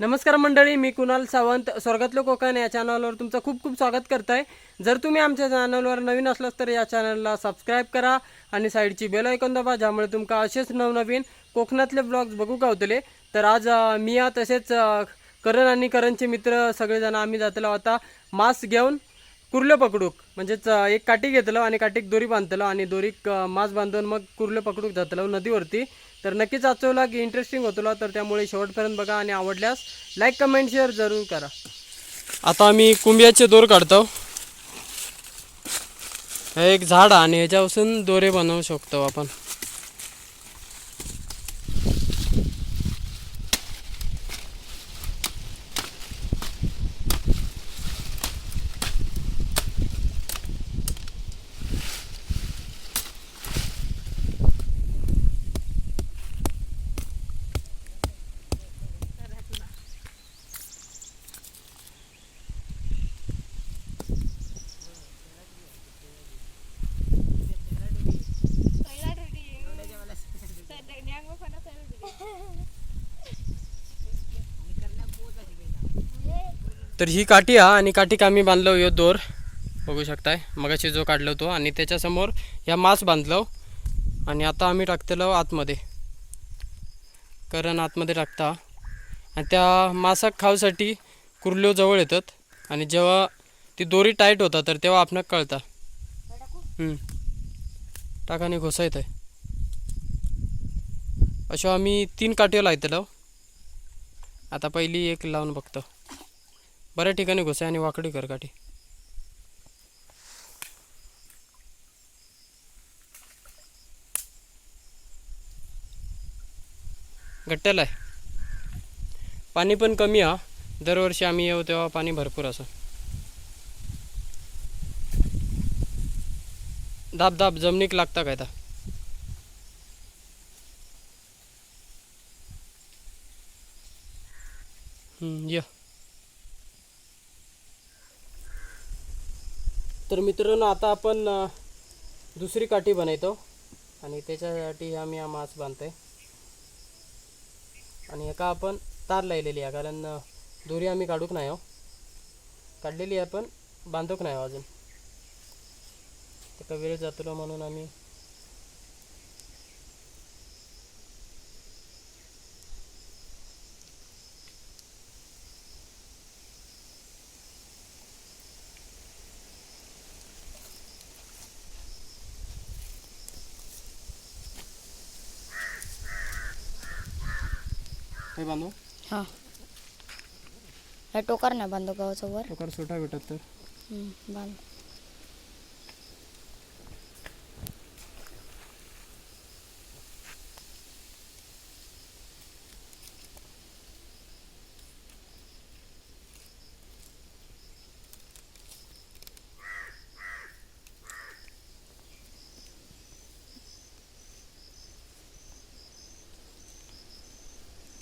नमस्कार मंडळी मी कुणाल सावंत स्वर्गातलं कोकण या चॅनलवर तुमचं खूप खूप स्वागत करत आहे जर तुम्ही आमच्या चॅनलवर नवीन असलात तर या चॅनलला सबस्क्राईब करा आणि साईडची बेल ऐकून दाबा ज्यामुळे तुमका असेच नवनवीन कोकणातले ब्लॉग्स बघू गावतले. तर आज मी या तसेच करण आणि करणचे मित्र सगळेजण आम्ही जातलो आता मास घेऊन कुर्लं पकडूक. म्हणजेच एक काठी घेतलं आणि काठीक दोरी बांधतलो आणि दोरीक मास बांधून मग कुर्लं पकडूक जातलो नदीवरती. तर नक्कीच आजचा की इंटरेस्टिंग होतला तर त्यामुळे शेवटपर्यंत बघा आणि आवडल्यास लाईक कमेंट शेअर जरूर करा. आता आम्ही कुंभियाचे दोर काढतो. हे एक झाड आहे आणि ह्याच्यापासून दोरे बनवू शकतो आपण. तर ही काठी हा आणि काठी आम्ही बांधलो यो दोर. बघू शकताय. मगाशी जो काढलो तो आणि त्याच्यासमोर ह्या मास बांधलो. आणि आता आम्ही टाकतेलो आतमध्ये. कारण आतमध्ये टाकता. आणि त्या मासाक खावसाठी कुर्ल्यो जवळ येतात. आणि जेव्हा ती दोरी टाईट होता तर तेव्हा आपणाक कळता. टाकाने घोसायत आहे अशो आम्ही तीन काठ्यो लायतलो आता पहिली एक लावून बघतो. बऱ्या ठिकाणी घुसे आणि वाकडी कर काठी गट्ट्याला आहे. पाणी पण कमी हा दरवर्षी आम्ही येऊ तेव्हा पाणी भरपूर असं. दाब दाब जमनीक लागता काय ता? हम्म, ये. तर मित्रांनो आता आपण दुसरी काठी बनवतो. आणि त्याच्यासाठी आम्ही हा मास बांधतोय. आणि एका आपण तार लावलेली आहे कारण दोरी आम्ही काढूक नाही हो. काढलेली आहे पण बांधूक नाही हो अजून. त्याचा वेळ जातलो म्हणून आम्ही हे बांधू? हा. टोकार नाही बांधतो गावाचं वर. प्रकार सुटा भेटत तर. हम्म, बांध.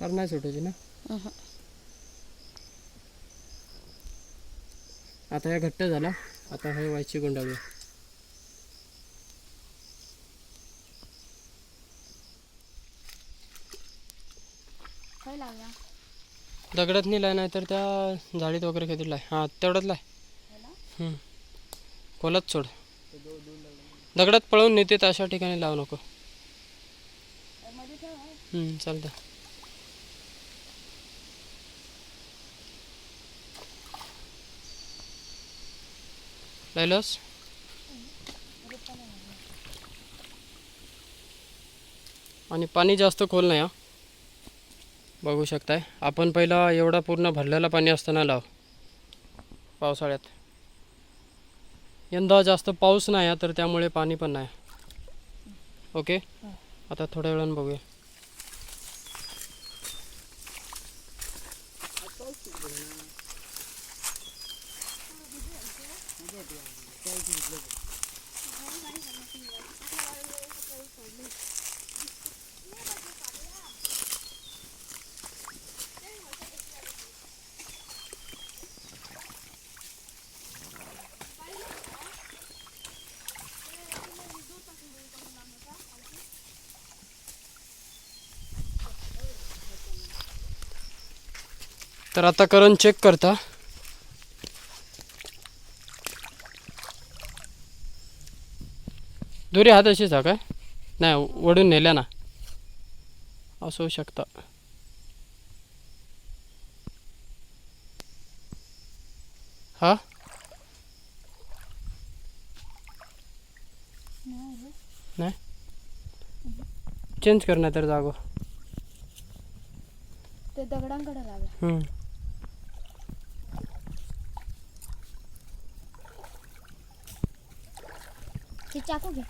तर नाही सुटायची ना. आता ह्या घट्ट झाला. आता हे व्हायची लावला? दगडात नेलाय नाही तर त्या झाडीत वगैरे कधी लाय. हां तेवढंच लाय. हम्म. खोलात सोड. दगडात पळवून नेते तर अशा ठिकाणी लावू नको. हम्म, चालतं लायलस आणि पाणी जास्त खोल नाही हा. बघू शकताय. आपण पहिला एवढा पूर्ण भरलेला पाणी असताना लाव. पावसाळ्यात. यंदा जास्त पाऊस नाही आहे तर त्यामुळे पाणी पण नाही. ओके? आता थोड्या वेळानं बघूया. तर आता करण चेक करता. दोरी हात अशीच हा काय? नाही वडून नेल्या ना. असं होऊ शकता. हा? नाही? चेंज कर तर जागो. ते दगडांकडे लागला ती चाकू घे.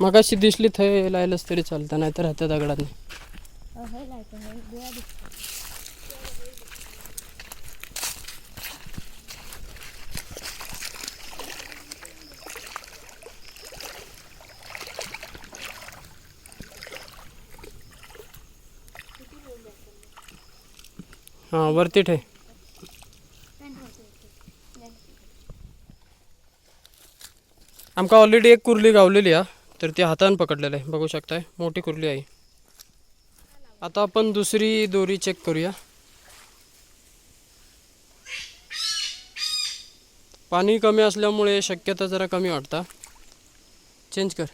मग अशी दिसली थंय लायलंच तरी चालतं नाही. तर हातात दगडात नाही हां वरती ठे आमका ऑलरेडी एक कुर्ली गावलेली आहे तर ती हातानं पकडलेलं आहे. बघू शकताय. मोठी कुर्ली आहे. आता आपण दुसरी दोरी चेक करूया. पाणी कमी असल्यामुळे शक्यता जरा कमी वाटता. चेंज कर.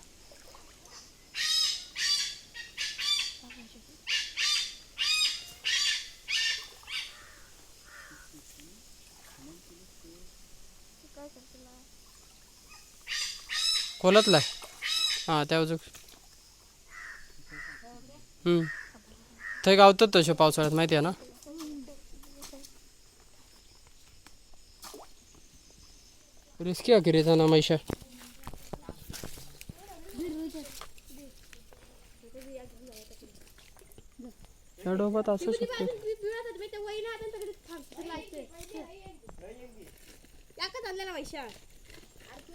खोलातला हां त्या बाजूक. हम्म. थंय गावतात तसे पावसाळ्यात माहिती आहे ना? रिस्की आहे की ना मैशा? या डोबात असू शकते.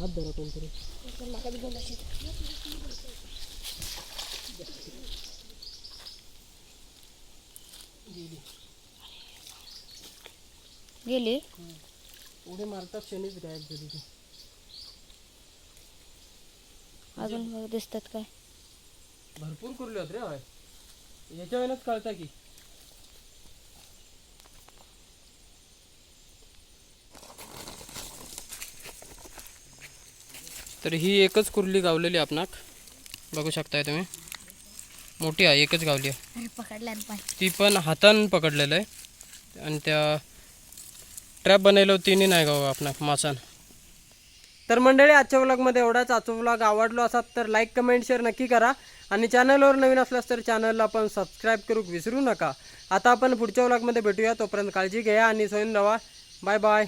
हात धरा कोणतरी. गेली? उडी मारतात क्षणीच गायब झाली ती. अजून दिसतात काय? भरपूर कुर्ले होत रे होय. याच्या वेळेनच कळतं की. तर ही एकच कुर्ली गावलेली आपणाक. बघू शकताय तुम्ही. मोठी आहे एकच गावली आहे. ती पण हातान पकडलेलं आहे. आणि त्या ट्रॅप बनवलं तिने नाही गाव आपणाक मासान. तर मंडळी आजच्या व्लॉगमध्ये एवढाच. आजचा व्लॉग आवडलो असाल तर लाईक कमेंट शेअर नक्की करा. आणि चॅनलवर नवीन असल्यास तर चॅनलला पण सबस्क्राईब करू विसरू नका. आता आपण पुढच्या व्लॉगमध्ये भेटूया. तोपर्यंत काळजी घ्या आणि सोयीन रवा. Bye bye